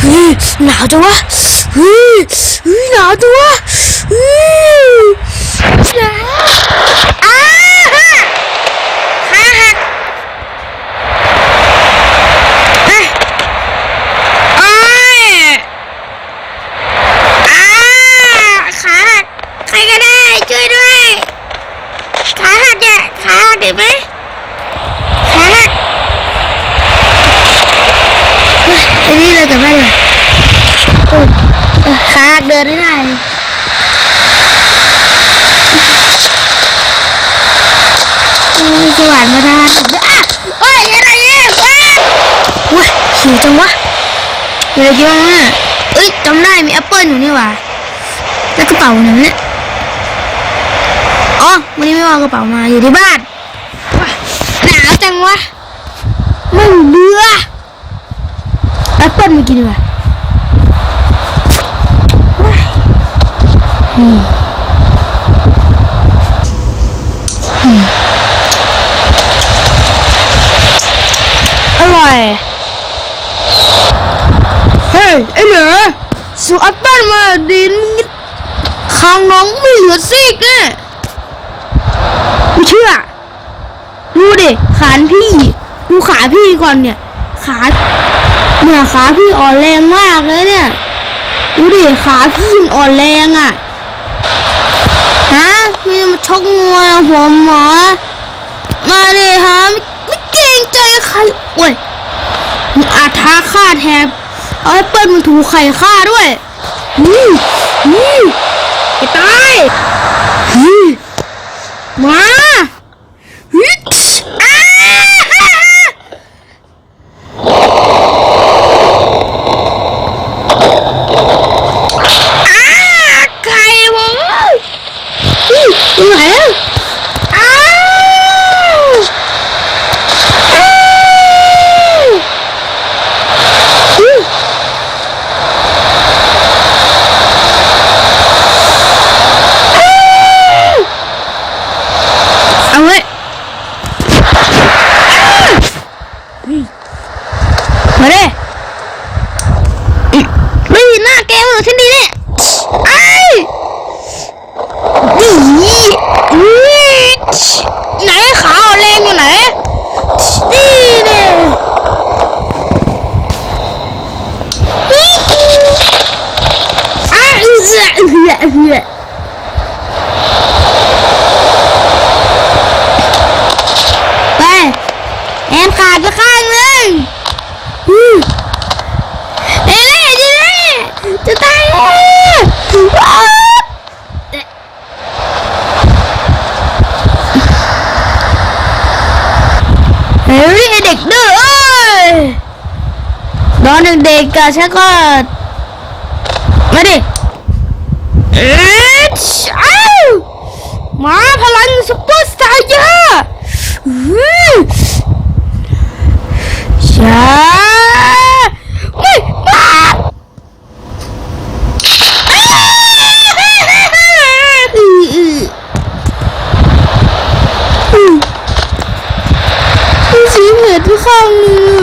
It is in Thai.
เฮ้ยหนาวจังวะเฮ้ยเฮ้ยหนาวจังวะเฮ้ยหนาวอ้าฮะขาหักเอ้ยโอ้ยอ้าขาหักใครก็ได้ช่วยด้วยขาหักเนี่ยขาหักเห็นไหมขาหักเฮ้ยอันนี้เราจะไม่เลยโอ้ยเออขาหัก เดินไม่ได้โอ้ยสวรรค์มาทานอะโอ้ยอะไรเนี่ยว้าเว้ยหิวจังวะมีอะไรกินบ้างอะเอ้ยจำได้มีแอปเปิ้ลอยู่นี่ว่าแล้วกระเป๋าหนังเนี่ยอ๋อวันนี้ไม่เอากระเป๋ามาอยู่ที่บ้านว้าหนาวจังวะไม่เบื่อแอปเปิ้ลมากินดีกว่าว้าย อืมอืมอร่อย เฮ้ย ไอ้เหนือสูแอปเปิ้ลมาดินคางน้องไม่เหลือซีกเนี่ยไม่เชื่อ ดูดิขานพี่ ดูขาพี่ก่อนเนี่ย ขาเนี่ยขาพี่อ่อนแรงมากเลยเนี่ย ดูดิขาพี่มันอ่อนแรงอะ ฮะไมีมาชกมวยหัวหมอ มาดิฮะไม่ไม่เกรงใจใครโอ้ยมึงอาจท้าฆ่าแทนเอาให้เปิ้ลมันถูไข่ฆ่าด้วยนี่นี่ไปตายนี่มาฮึดอ้าฮ่าฮ่าอ้าไก่ผมอื้อตรงไหนอะอ้าวอ้าวอื้อเอาไว้มาดิไม่ หน้าแกมันอยู่ที่นี่เนี่ยไอ้นี่นี่ไหนขาอ่อนแรงอยู่ไหนนี่เนี่ยอ้าเอือเอือเอือ อนเด็กๆก็ฉันก็ มาดิเอ๊ะมาพลังซุปเปอร์สตาร์เยอะช้าไม่บ้าสีเหมือนที่ข้างมือ